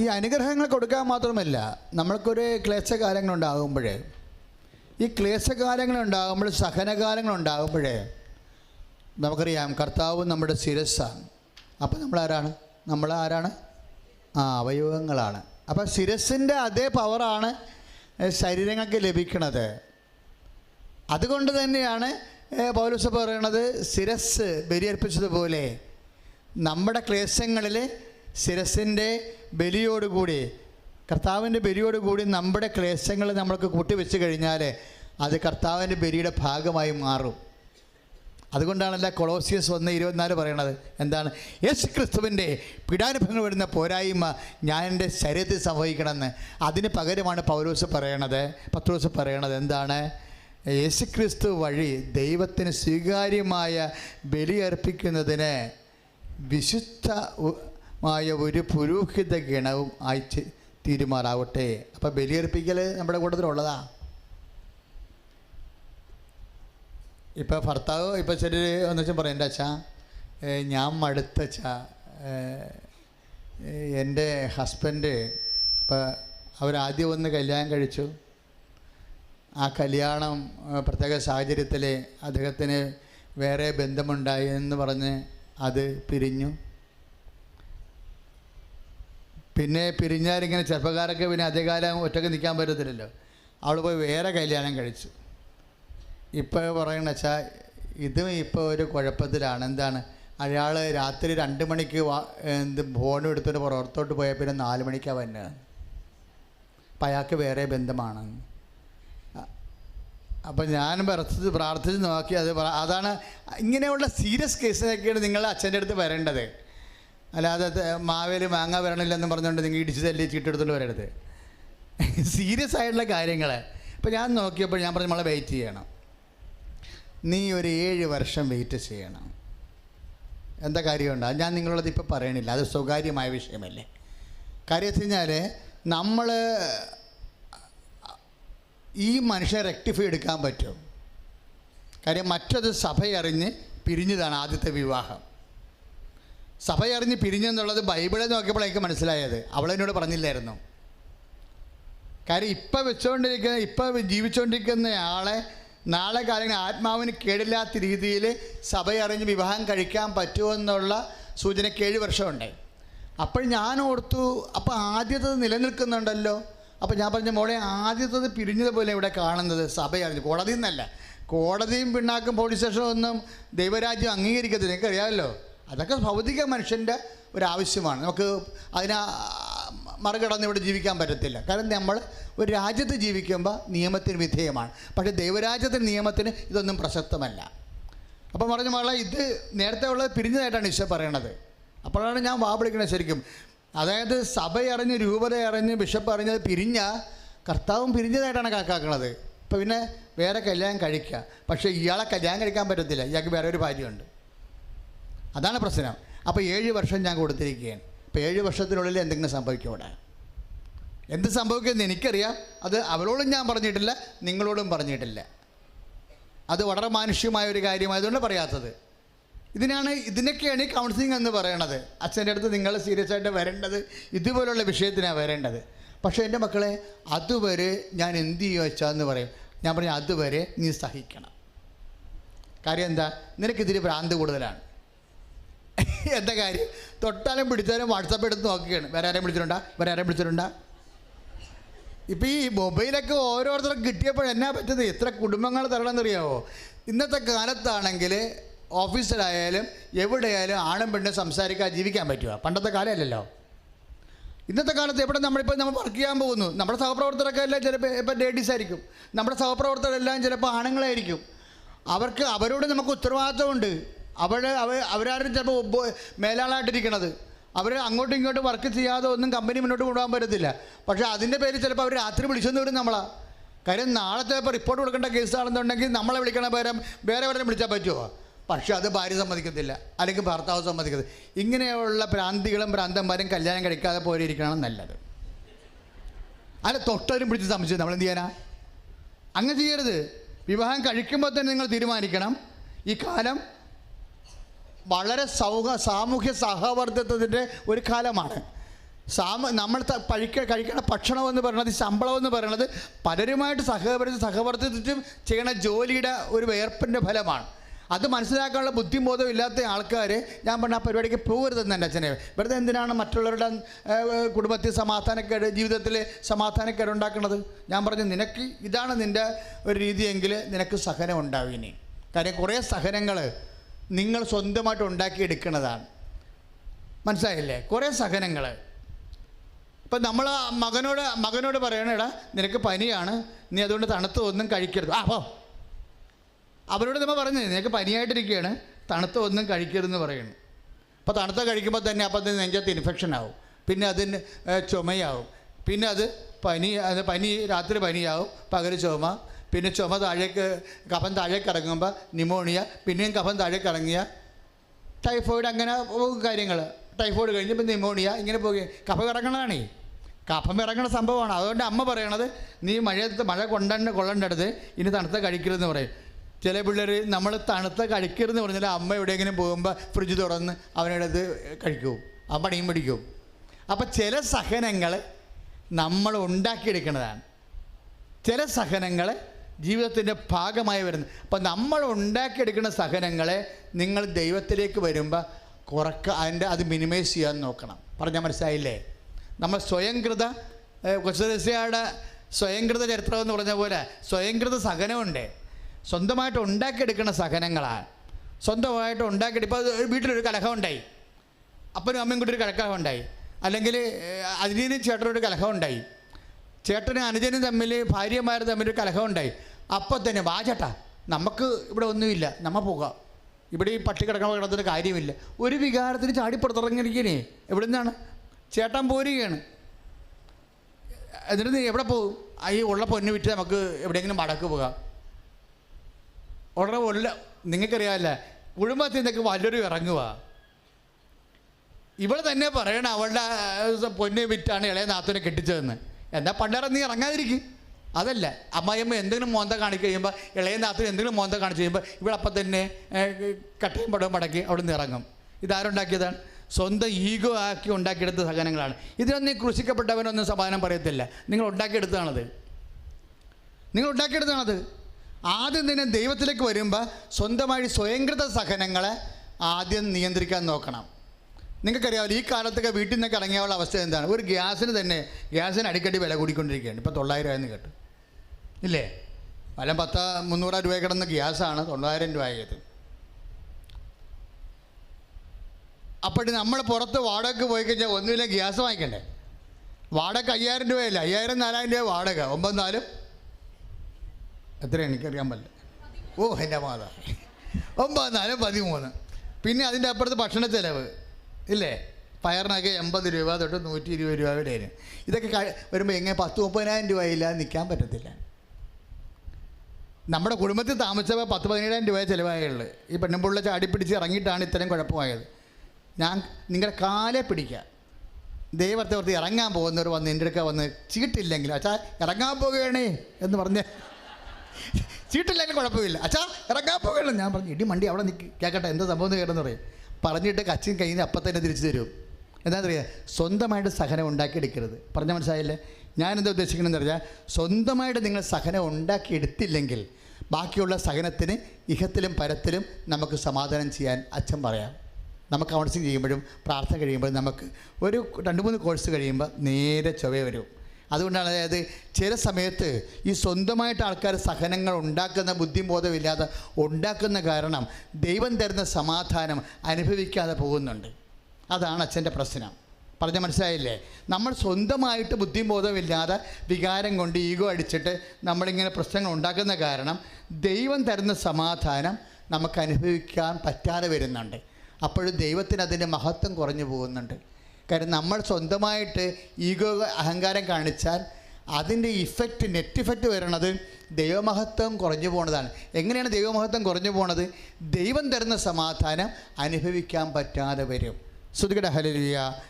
ഈ അനുഗ്രഹങ്ങൾ കൊടുക്കാൻ മാത്രമല്ല നമ്മൾക്കൊരു ക്ലേശകാലങ്ങൾ ഉണ്ടാകുമ്പോഴേ ഈ ക്ലേശകാലങ്ങൾ ഉണ്ടാകുമ്പോൾ സഹനകാലങ്ങൾ ഉണ്ടാകുമ്പോഴേ നമുക്കറിയാം കർത്താവ് നമ്മുടെ ശിരസ്സാണ്. അപ്പോൾ നമ്മളാരാണ്? നമ്മൾ ആരാണ് ആ അവയവങ്ങളാണ്. അപ്പോൾ ശിരസിന്റെ അതേ പവറാണ് ശരീരങ്ങൾക്ക് ലഭിക്കുന്നത് അതുകൊണ്ട് തന്നെയാണ് പൗലോസ് പറയണത് ശിരസ് ബലിയർപ്പിച്ചതുപോലെ നമ്മുടെ ക്ലേശങ്ങളിൽ ശിരസിന്റെ ബലിയോടുകൂടി കർത്താവിന്റെ ബലിയോടുകൂടി നമ്മുടെ ക്ലേശങ്ങൾ നമ്മൾക്ക് കൂട്ടിവെച്ച് കഴിഞ്ഞാൽ അത് കർത്താവിന്റെ ബലിയുടെ ഭാഗമായി മാറും. അതുകൊണ്ടാണല്ല കൊളോസിയസ് ഒന്ന് ഇരുപത്തിനാല് പറയണത്. എന്താണ്? യേശു ക്രിസ്തുവിന്റെ പീഡാനുഭവങ്ങൾ വരുന്ന പോരായ്മ ഞാൻ എന്റെ ശരീരത്തിൽ സംഭവിക്കണമെന്ന്. അതിന് പകരമാണ് പൗലോസ് പറയണത്. പത്രോസ് പറയണത് എന്താണ്? യേശു ക്രിസ്തു വഴി ദൈവത്തിന് സ്വീകാര്യമായ ബലിയർപ്പിക്കുന്നതിന് വിശുദ്ധമായ ഒരു പുരോഹിത ഗണവും ആയി തീരുമാറാവട്ടെ. അപ്പം ബലിയർപ്പിക്കൽ നമ്മുടെ കൂട്ടത്തിലുള്ളതാ. ഇപ്പം ഭർത്താവ് ഇപ്പം ശരി എന്ന് വെച്ചാൽ പറയും എന്റെ അച്ഛാ? ഞാൻ മടുത്തച്ച എന്റെ ഹസ്ബൻഡ് ഇപ്പം അവരാദ്യം ഒന്ന് കല്യാണം കഴിച്ചു. ആ കല്യാണം പ്രത്യേക സാഹചര്യത്തിൽ അദ്ദേഹത്തിന് വേറെ ബന്ധമുണ്ടായി എന്ന് പറഞ്ഞ് അത് പിരിഞ്ഞു. പിന്നെ പിരിഞ്ഞാലിങ്ങനെ ചെറുപ്പക്കാരൊക്കെ പിന്നെ അധികകാലം ഒറ്റയ്ക്ക് നിൽക്കാൻ പറ്റത്തില്ലല്ലോ. അവൾ പോയി വേറെ കല്യാണം കഴിച്ചു. ഇപ്പോൾ പറയണ വെച്ചാൽ ഇതും ഇപ്പോൾ ഒരു കുഴപ്പത്തിലാണ്. എന്താണ്? അയാൾ രാത്രി രണ്ട് മണിക്ക് എന്ത് ഫോണും എടുത്തിട്ട് പുറത്തോട്ട് പോയാൽ പിന്നെ നാല് മണിക്കാണ് വന്നത് അപ്പം അയാൾക്ക് വേറെ ബന്ധമാണ്. അപ്പം ഞാൻ പ്രാർത്ഥിച്ച് പ്രാർത്ഥിച്ച് നോക്കി. അത് അതാണ് ഇങ്ങനെയുള്ള സീരിയസ് കേസിനൊക്കെയാണ് നിങ്ങൾ അച്ഛന്റെ അടുത്ത് വരേണ്ടത്. അല്ലാതെ മാവേൽ മാങ്ങ വരണില്ലെന്ന് പറഞ്ഞുകൊണ്ട് നിങ്ങൾ ഇടിച്ച് തല്ലി ചീട്ടെടുത്തോണ്ട് വരരുത്. സീരിയസ് ആയിട്ടുള്ള കാര്യങ്ങൾ ഇപ്പം ഞാൻ നോക്കിയപ്പോൾ ഞാൻ പറഞ്ഞു നമ്മളെ വെയിറ്റ് ചെയ്യണം. നീ ഒരു ഏഴ് വർഷം വെയിറ്റ് ചെയ്യണം. എന്താ കാര്യമുണ്ട്? ഞാൻ നിങ്ങളോട് ഇപ്പോൾ പറയണില്ല. അത് സ്വകാര്യമായ വിഷയമല്ലേ. കാര്യം വെച്ച് കഴിഞ്ഞാൽ നമ്മൾ ഈ മനുഷ്യനെ റെക്ടിഫൈ എടുക്കാൻ പറ്റും. കാര്യം മറ്റൊരു സഭയറിഞ്ഞ് പിരിഞ്ഞതാണ് ആദ്യത്തെ വിവാഹം. സഭയറിഞ്ഞ് പിരിഞ്ഞെന്നുള്ളത് ബൈബിളെ നോക്കിയപ്പോഴേക്ക് മനസ്സിലായത്. അവളെന്നോട് പറഞ്ഞില്ലായിരുന്നു. കാര്യം ഇപ്പം വെച്ചുകൊണ്ടിരിക്കുന്ന ഇപ്പം ജീവിച്ചുകൊണ്ടിരിക്കുന്ന ആളെ നാളെ കാലങ്ങൾ ആത്മാവിന് കേടില്ലാത്ത രീതിയിൽ സഭയറിഞ്ഞ് വിവാഹം കഴിക്കാൻ പറ്റുമെന്നുള്ള സൂചന ഏഴ് വർഷമുണ്ട്. അപ്പോൾ ഞാൻ ഓർത്തു അപ്പോൾ ആദ്യത്തത് നിലനിൽക്കുന്നുണ്ടല്ലോ. അപ്പോൾ ഞാൻ പറഞ്ഞ മോളെ ആദ്യത്തത് പിരിഞ്ഞതുപോലെ ഇവിടെ കാണുന്നത് സഭയറിഞ്ഞ്. കോടതിയിൽ നിന്നല്ല. കോടതിയും പിണ്ണാക്കും പോലീസ് സ്റ്റേഷനും ഒന്നും ദൈവരാജ്യം അംഗീകരിക്കത്തില്ല. നിങ്ങൾക്കറിയാമല്ലോ അതൊക്കെ ഭൗതിക മനുഷ്യന്റെ ഒരാവശ്യമാണ്. നമുക്ക് അതിനെ മറികടന്ന് ഇവിടെ ജീവിക്കാൻ പറ്റത്തില്ല. കാരണം നമ്മൾ ഒരു രാജ്യത്ത് ജീവിക്കുമ്പോൾ നിയമത്തിന് വിധേയമാണ്. പക്ഷേ ദൈവരാജ്യത്തിന്റെ നിയമത്തിന് ഇതൊന്നും പ്രസക്തമല്ല. അപ്പം പറഞ്ഞ മകളെ ഇത് നേരത്തെ ഉള്ളത് പിരിഞ്ഞതായിട്ടാണ് ഈശോ പറയണത്. അപ്പോഴാണ് ഞാൻ വാപിളിക്കണത് ശരിക്കും. അതായത് സഭ അറിഞ്ഞ് രൂപത അറിഞ്ഞ് ബിഷപ്പ് അറിഞ്ഞത് പിരിഞ്ഞ കർത്താവും പിരിഞ്ഞതായിട്ടാണ് കണക്കാക്കണത് ഇപ്പം പിന്നെ വേറെ കല്യാണം കഴിക്കുക പക്ഷേ ഇയാളെ കല്യാണം കഴിക്കാൻ പറ്റത്തില്ല. ഇയാൾക്ക് വേറെ ഒരു ഭാര്യയുണ്ട്. അതാണ് പ്രശ്നം. അപ്പോൾ ഏഴ് വർഷം ഞാൻ കൊടുത്തിരിക്കുകയാണ്. അപ്പോൾ ഏഴ് വർഷത്തിനുള്ളിൽ എന്തെങ്കിലും സംഭവിക്കും അവിടെ? എന്ത് സംഭവിക്കുമെന്ന് എനിക്കറിയാം. അത് അവളോടും ഞാൻ പറഞ്ഞിട്ടില്ല നിങ്ങളോടും പറഞ്ഞിട്ടില്ല. അത് വളരെ മാനുഷ്യമായ ഒരു കാര്യമായതുകൊണ്ട് പറയാത്തത്. ഇതിനാണ് ഇതിനൊക്കെയാണ് ഈ കൗൺസിലിംഗ് എന്ന് പറയണത്. അച്ഛന്റെ അടുത്ത് നിങ്ങൾ സീരിയസ് ആയിട്ട് വരേണ്ടത് ഇതുപോലുള്ള വിഷയത്തിനാണ് വരേണ്ടത്. പക്ഷേ എന്റെ മക്കളെ അതുവരെ ഞാൻ എന്ത് ചെയ്യുക വെച്ചാന്ന് പറയും. ഞാൻ പറഞ്ഞു അതുവരെ നീ സഹിക്കണം. കാര്യം എന്താ? നിനക്കിതിരി ഭ്രാന്ത് കൂടുതലാണ്. എന്താ കാര്യം? തൊട്ടാലും പിടിച്ചാലും വാട്സപ്പ് എടുത്ത് നോക്കുകയാണ് വേറെ ആരെയും വിളിച്ചിട്ടുണ്ടാ? വേറെ ആരെയും വിളിച്ചിട്ടുണ്ടാ? ഇപ്പം ഈ മൊബൈലൊക്കെ ഓരോരുത്തർക്കും കിട്ടിയപ്പോൾ എന്നാ പറ്റുന്നത്? എത്ര കുടുംബങ്ങൾ തരണമെന്നറിയാവോ? ഇന്നത്തെ കാലത്താണെങ്കിൽ ഓഫീസിലായാലും എവിടെയായാലും ആണും പെണ്ണും സംസാരിക്കാൻ ജീവിക്കാൻ പറ്റുമോ പണ്ടത്തെ കാലമല്ലല്ലോ. ഇന്നത്തെ കാലത്ത് എവിടെ നമ്മളിപ്പോൾ നമ്മൾ വർക്ക് ചെയ്യാൻ പോകുന്നു? നമ്മുടെ സഹപ്രവർത്തകരൊക്കെ എല്ലാം ചിലപ്പോൾ ഇപ്പം ലേഡീസ് ആയിരിക്കും. നമ്മുടെ സഹപ്രവർത്തകരെല്ലാം ചിലപ്പോൾ ആണുങ്ങളായിരിക്കും. അവർക്ക് അവരോട് നമുക്ക് ഉത്തരവാദിത്തമുണ്ട് അവർ അവ അവരാരും ചിലപ്പോൾ മേലാളായിട്ടിരിക്കണത്. അവർ അങ്ങോട്ടും ഇങ്ങോട്ടും വർക്ക് ചെയ്യാതെ ഒന്നും കമ്പനി മുന്നോട്ട് കൊണ്ടുപോകാൻ പറ്റത്തില്ല. പക്ഷേ അതിന്റെ പേരിൽ ചിലപ്പോൾ അവർ രാത്രി വിളിച്ചെന്ന് വിടും നമ്മളാ. കാര്യം നാളത്തെ ഇപ്പോൾ റിപ്പോർട്ട് കൊടുക്കേണ്ട കേസാണെന്നുണ്ടെങ്കിൽ നമ്മളെ വിളിക്കണ പേരം വേറെ എവിടെ വിളിച്ചാൽ പറ്റുമോ പക്ഷേ അത് ഭാര്യ സമ്മതിക്കത്തില്ല. അല്ലെങ്കിൽ ഭർത്താവ് സമ്മതിക്കത്തില്ല. ഇങ്ങനെയുള്ള ഭ്രാന്തികളും ഭ്രാന്തന്മാരും കല്യാണം കഴിക്കാതെ പോരിയിരിക്കണം നല്ലത്. അല്ല തൊട്ടവരും പിടിച്ച് സംശയം നമ്മൾ എന്ത് ചെയ്യാനാ? അങ്ങനെ ചെയ്യരുത്. വിവാഹം കഴിക്കുമ്പോൾ തന്നെ നിങ്ങൾ തീരുമാനിക്കണം. ഈ കാലം വളരെ സൗഹ സാമൂഹ്യ സഹവർത്തിത്വത്തിന്റെ ഒരു കാലമാണ്. സാമ നമ്മൾ കഴിക്ക കഴിക്കുന്ന ഭക്ഷണം എന്ന് പറയുന്നത് ശമ്പളം എന്ന് പറയുന്നത് പലരുമായിട്ട് സഹകരിച്ച് സഹവർത്തിച്ചും ചെയ്യുന്ന ജോലിയുടെ ഒരു വേർപ്പിന്റെ ഫലമാണ്. അത് മനസ്സിലാക്കാനുള്ള ബുദ്ധിബോധം ഇല്ലാത്ത ആൾക്കാർ ഞാൻ പറഞ്ഞ ആ പരിപാടിക്ക് പോകരുതെന്ന് എന്റെ അച്ഛനെ. വെറുതെ എന്തിനാണ് മറ്റുള്ളവരുടെ കുടുംബത്തിൽ സമാധാനക്കേട് ജീവിതത്തിൽ സമാധാനക്കേട് ഉണ്ടാക്കുന്നത് ഞാൻ പറഞ്ഞു നിനക്ക് ഇതാണ് നിന്റെ ഒരു രീതിയെങ്കിൽ നിനക്ക് സഹനം ഉണ്ടാവും ഇനി. കാര്യം കുറേ സഹനങ്ങൾ നിങ്ങൾ സ്വന്തമായിട്ട് ഉണ്ടാക്കിയെടുക്കുന്നതാണ്. മനസ്സിലായില്ലേ? കുറേ സഹനങ്ങൾ ഇപ്പം നമ്മൾ മകനോട് മകനോട് പറയണേടാ നിനക്ക് പനിയാണ്. നീ അതുകൊണ്ട് തണുത്ത ഒന്നും കഴിക്കരുത്. ആ അവരോട് നമ്മൾ പറഞ്ഞു നിനക്ക് പനിയായിട്ടിരിക്കുകയാണ് തണുത്ത ഒന്നും കഴിക്കരുതെന്ന് പറയുന്നു അപ്പോൾ തണുത്ത കഴിക്കുമ്പോൾ തന്നെ അപ്പം തന്നെ നെഞ്ചത്ത് ഇൻഫെക്ഷൻ ആവും. പിന്നെ അതിന് ചുമയാവും. പിന്നെ അത് പനി അത് പനി രാത്രി പനിയാവും. പകൽ ചുമ. പിന്നെ ചുമ താഴേക്ക് കഫം താഴേക്ക് ഇറങ്ങുമ്പോൾ നിമോണിയ പിന്നെയും കഫം താഴേക്ക് ഇറങ്ങിയ ടൈഫോയിഡ് അങ്ങനെ പോകും കാര്യങ്ങൾ ടൈഫോയിഡ് കഴിഞ്ഞപ്പോൾ നിമോണിയ ഇങ്ങനെ പോകുക കഫം ഇറങ്ങണതാണേ. കഫം ഇറങ്ങണ സംഭവമാണ്. അതുകൊണ്ട് അമ്മ പറയണത് നീ മഴയത്ത് മഴ കൊണ്ടണ്ട് കൊള്ളണ്ടടുത്ത് ഇനി തണുത്ത കഴിക്കരുതെന്ന് പറയും. ചില പിള്ളേർ നമ്മൾ തണുത്ത കഴിക്കരുതെന്ന് പറഞ്ഞാൽ അമ്മ എവിടെയെങ്കിലും പോകുമ്പോൾ ഫ്രിഡ്ജ് തുറന്ന് അവനടുത്ത് കഴിക്കും. ആ പണിയും പിടിക്കും. അപ്പം ചില സഹനങ്ങൾ നമ്മൾ ഉണ്ടാക്കിയെടുക്കുന്നതാണ് ചില സഹനങ്ങൾ ജീവിതത്തിന്റെ ഭാഗമായി വരുന്നത്. അപ്പം നമ്മൾ ഉണ്ടാക്കിയെടുക്കുന്ന സഹനങ്ങളെ നിങ്ങൾ ദൈവത്തിലേക്ക് വരുമ്പോൾ കുറക്ക അതിന്റെ അത് മിനിമൈസ് ചെയ്യാൻ നോക്കണം. പറഞ്ഞാൽ മനസ്സിലായില്ലേ? നമ്മൾ സ്വയംകൃത കൊച്ചുദസ്യയുടെ സ്വയംകൃത ചരിത്രം എന്ന് പറഞ്ഞ പോലെ സ്വയംകൃത സഹനമുണ്ട്. സ്വന്തമായിട്ട് ഉണ്ടാക്കിയെടുക്കുന്ന സഹനങ്ങളാണ്. സ്വന്തമായിട്ട് ഉണ്ടാക്കിയിട്ട് ഇപ്പോൾ വീട്ടിലൊരു കലഹം ഉണ്ടായി അപ്പനും അമ്മയും കൂടി ഒരു കലഹം ഉണ്ടായി അല്ലെങ്കിൽ അതിനും ചേട്ടനൊരു കലഹം ഉണ്ടായി ചേട്ടനും അനുജനും തമ്മിൽ ഭാര്യമാർ തമ്മിൽ ഒരു കലഹം ഉണ്ടായി. അപ്പോൾ തന്നെ വാ ചേട്ടാ നമുക്ക് ഇവിടെ ഒന്നുമില്ല നമ്മൾ പോകാം. ഇവിടെ ഈ പട്ടി കിടക്കണ കിടന്നിട്ട് കാര്യമില്ല. ഒരു വികാരത്തിന് ചാടി പുറത്തിറങ്ങിയിരിക്കണേ എവിടെ നിന്നാണ് ചേട്ടൻ പോരുകയാണ്. എന്നിട്ട് നീ എവിടെ പോകും? ഈ ഉള്ള പൊന്ന് വിറ്റ് നമുക്ക് എവിടെയെങ്കിലും മടക്ക് പോകാം. ഉടനെ ഉള്ള നിങ്ങൾക്കറിയാമല്ല കുടുംബത്തിൽ നിന്നൊക്കെ വല്ലൊരു ഇറങ്ങുക ഇവിടെ തന്നെ പറയണം അവളുടെ പൊന്ന് വിറ്റാണ് ഇളയ നാത്തൂനെ കെട്ടിച്ചതെന്ന്. എന്നാൽ പണ്ടേറെ നീ ഇറങ്ങാതിരിക്കും? അതല്ല അമ്മായിയമ്മ എന്തെങ്കിലും മോന്ത കാണിച്ച് കഴിയുമ്പോൾ ഇളയ നാത്തുവിന് എന്തെങ്കിലും മോന്ത കാണിച്ച് കഴിയുമ്പോൾ ഇവിടെ അപ്പം തന്നെ കട്ടയും പടവും മടക്കി അവിടെ നിന്ന് ഇറങ്ങും. ഇതാരുണ്ടാക്കിയതാണ്? സ്വന്തം ഈഗോ ആക്കി ഉണ്ടാക്കിയെടുത്ത സഹനങ്ങളാണ്. ഇതിനൊന്നും കൃഷിക്കപ്പെട്ടവനൊന്നും സമാധാനം പറയത്തില്ല. നിങ്ങൾ ഉണ്ടാക്കിയെടുത്തതാണത്. നിങ്ങൾ ഉണ്ടാക്കിയെടുത്താണത് ആദ്യം തന്നെ ദൈവത്തിലേക്ക് വരുമ്പോൾ സ്വന്തമായി സ്വയംകൃത സഹനങ്ങളെ ആദ്യം നിയന്ത്രിക്കാൻ നോക്കണം. നിങ്ങൾക്കറിയാമല്ലോ ഈ കാലത്തൊക്കെ വീട്ടിൽ നിന്നൊക്കെ ഇറങ്ങിയാവുള്ള അവസ്ഥ എന്താണ്? ഒരു ഗ്യാസിന് തന്നെ ഗ്യാസിന് അടിക്കടി വില കൂടിക്കൊണ്ടിരിക്കുകയാണ്. ഇപ്പോൾ തൊള്ളായിരം എന്ന് കേട്ടു. ഇല്ലേ? വല്ല പത്ത് മുന്നൂറ് രൂപ കിടന്ന ഗ്യാസാണ് തൊള്ളായിരം രൂപ ആയത്. അപ്പോൾ നമ്മൾ പുറത്ത് വാടകയ്ക്ക് പോയി കഴിഞ്ഞാൽ ഒന്നുമില്ല ഗ്യാസ് വാങ്ങിക്കണ്ടേ? വാടക അയ്യായിരം രൂപയല്ല? അയ്യായിരം നാലായിരം രൂപ വാടക. ഒമ്പത് നാലും? എത്ര എനിക്കറിയാൻ പറ്റില്ല. ഓ എന്റെ മാതാ. ഒമ്പത് നാലും പതിമൂന്ന്. പിന്നെ അതിന്റെ അപ്പുറത്ത് ഭക്ഷണ ചിലവ്. ഇല്ലേ? പയറിനൊക്കെ എൺപത് രൂപ തൊട്ട് നൂറ്റി ഇരുപത് രൂപ വരെയാണ് ഇതൊക്കെ വരുമ്പോൾ എങ്ങനെ പത്ത് മുപ്പതിനായിരം രൂപ ഇല്ലാതെ നിൽക്കാൻ പറ്റത്തില്ല. നമ്മുടെ കുടുംബത്തിൽ താമസിച്ചപ്പോൾ പത്ത് പതിനേഴായിരം രൂപ ചിലവായുള്ളൂ. ഈ പെണ്ണുമ്പുള്ള ചാടി പിടിച്ച് ഇറങ്ങിയിട്ടാണ് ഇത്രയും കുഴപ്പമായത്. ഞാൻ നിങ്ങളുടെ കാലെ പിടിക്കുക ദൈവത്തെ ഓർത്ത് ഇറങ്ങാൻ പോകുന്നവർ വന്ന് എന്റെ അടുക്ക വന്ന് ചീട്ടില്ലെങ്കിൽ അച്ഛാ ഇറങ്ങാൻ പോകുകയാണേ എന്ന് പറഞ്ഞ് ചീട്ടില്ലെങ്കിൽ കുഴപ്പമില്ല. അച്ഛാ ഇറങ്ങാൻ പോകുകയാണ് ഞാൻ പറഞ്ഞു. ഇടി മണ്ടി അവിടെ നിൽക്കി കേൾക്കട്ടെ എന്താ സംഭവം എന്ന് കേട്ടെന്ന് പറയും. പറഞ്ഞിട്ട് കച്ചി കഴിഞ്ഞ് അപ്പം തന്നെ തിരിച്ചു തരും. എന്താ പറയുക സ്വന്തമായിട്ട് സഹനം ഉണ്ടാക്കിയെടുക്കരുത്. പറഞ്ഞ മനസ്സിലായില്ലേ? ഞാൻ എന്താ ഉദ്ദേശിക്കണമെന്ന് പറഞ്ഞാൽ സ്വന്തമായിട്ട് നിങ്ങൾ സഹനം ഉണ്ടാക്കിയെടുത്തില്ലെങ്കിൽ ബാക്കിയുള്ള സഹനത്തിന് ഇഹത്തിലും പരത്തിലും നമുക്ക് സമാധാനം ചെയ്യാൻ അച്ഛൻ പറയാം. നമുക്ക് കൗൺസിലിംഗ് ചെയ്യുമ്പോഴും പ്രാർത്ഥന കഴിയുമ്പോഴും നമുക്ക് ഒരു രണ്ട് മൂന്ന് കോഴ്സ് കഴിയുമ്പോൾ നേരെ ചൊവ്വ വരും. അതുകൊണ്ടാണ് അതായത് ചില സമയത്ത് ഈ സ്വന്തമായിട്ട് ആൾക്കാർ സഹനങ്ങൾ ഉണ്ടാക്കുന്ന ബുദ്ധിബോധമില്ലാതെ ഉണ്ടാക്കുന്ന കാരണം ദൈവം തരുന്ന സമാധാനം അനുഭവിക്കാതെ പോകുന്നുണ്ട്. അതാണ് അച്ഛന്റെ പ്രശ്നം. പറഞ്ഞ മനസ്സിലായില്ലേ? നമ്മൾ സ്വന്തമായിട്ട് ബുദ്ധിബോധമില്ലാതെ വികാരം കൊണ്ട് ഈഗോ അടിച്ചിട്ട് നമ്മളിങ്ങനെ പ്രശ്നങ്ങൾ ഉണ്ടാക്കുന്ന കാരണം ദൈവം തരുന്ന സമാധാനം നമുക്ക് അനുഭവിക്കാൻ പറ്റാതെ വരുന്നുണ്ട്. അപ്പോഴും ദൈവത്തിന് അതിന്റെ മഹത്വം കുറഞ്ഞു പോകുന്നുണ്ട്. കാര്യം നമ്മൾ സ്വന്തമായിട്ട് ഈഗോ അഹങ്കാരം കാണിച്ചാൽ അതിന്റെ ഇഫക്റ്റ് നെറ്റ് ഇഫക്റ്റ് വരണത് ദൈവമഹത്വം കുറഞ്ഞു പോണതാണ്. എങ്ങനെയാണ് ദൈവമഹത്വം കുറഞ്ഞു പോണത്? ദൈവം തരുന്ന സമാധാനം അനുഭവിക്കാൻ പറ്റാതെ വരും. ശ്രുതികട ഹലിയ